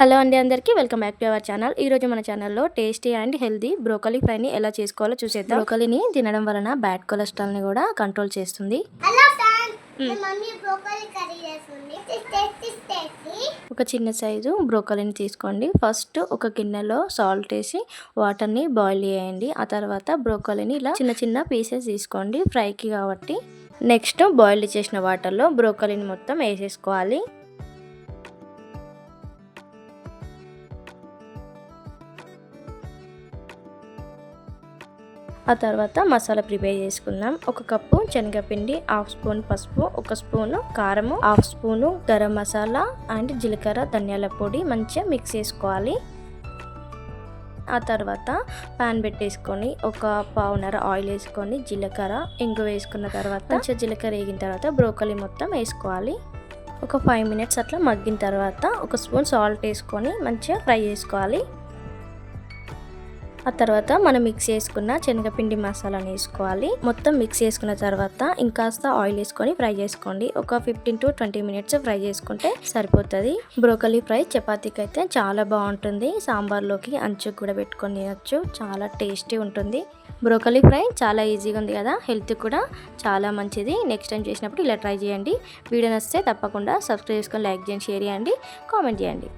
Hello అండి అందరికీ welcome back to our channel. ఈ రోజు మన ఛానల్లో టేస్టీ అండ్ హెల్దీ బ్రోకలీ ఫ్రైని ఎలా చేసుకోవాలో చూసేద్దాం. బ్రోకలీని తినడం వలన బ్యాడ్ కొలెస్ట్రాల్ని కూడా కంట్రోల్ చేస్తుంది. హలో ఫ్రెండ్స్ మా మమ్మీ బ్రోకలీ కర్రీ చేస్తుంది. టేస్టీ టేస్టీ ఒక చిన్న సైజు బ్రోకలీని తీసుకోండి. ఫస్ట్ ఒక గిన్నెలో సాల్ట్ వేసి వాటర్ని బాయిల్ చేయండి. ఆ తర్వాత బ్రోకలీని ఇలా చిన్న చిన్న పీసెస్ తీసుకోండి ఫ్రైకి కాబట్టి. నెక్స్ట్ బాయిల్ చేసిన వాటర్లో బ్రోకలీని మొత్తం వేసేసుకోవాలి. ఆ తర్వాత మసాలా ప్రిపేర్ చేసుకుందాం ఒక కప్పు శనగపిండి హాఫ్ స్పూన్ పసుపు ఒక స్పూను కారము half spoon garam masala and జీలకర్ర ధనియాల పొడి మంచిగా మిక్స్ చేసుకోవాలి. ఆ తర్వాత పాన్ పెట్టేసుకొని ఒక పావున్నర ఆయిల్ వేసుకొని జీలకర్ర ఇంగు వేసుకున్న తర్వాత మంచిగా జీలకర్ర వేగిన తర్వాత బ్రోకలీ మొత్తం వేసుకోవాలి. ఒక ఫైవ్ మినిట్స్ అట్లా మగ్గిన తర్వాత ఒక స్పూన్ సాల్ట్ వేసుకొని మంచిగా ఫ్రై చేసుకోవాలి. ఆ తర్వాత మనం మిక్స్ చేసుకున్న శనగపిండి మసాలాని వేసుకోవాలి. మొత్తం మిక్స్ చేసుకున్న తర్వాత ఇంకాస్త ఆయిల్ వేసుకొని ఫ్రై చేసుకోండి. ఒక fifteen to twenty minutes fry చేసుకుంటే సరిపోతుంది. బ్రోకలీ ఫ్రై చపాతీకి అయితే చాలా బాగుంటుంది. సాంబార్లోకి అంచుకు కూడా పెట్టుకొని తినచ్చు. చాలా టేస్టీ ఉంటుంది. బ్రోకలీ ఫ్రై చాలా ఈజీగా ఉంది కదా. హెల్త్ కూడా చాలా మంచిది. నెక్స్ట్ టైం చేసినప్పుడు ఇలా ట్రై చేయండి. వీడియో నచ్చితే తప్పకుండా సబ్స్క్రైబ్ చేసుకొని లైక్ చేయండి షేర్ చేయండి కామెంట్ చేయండి.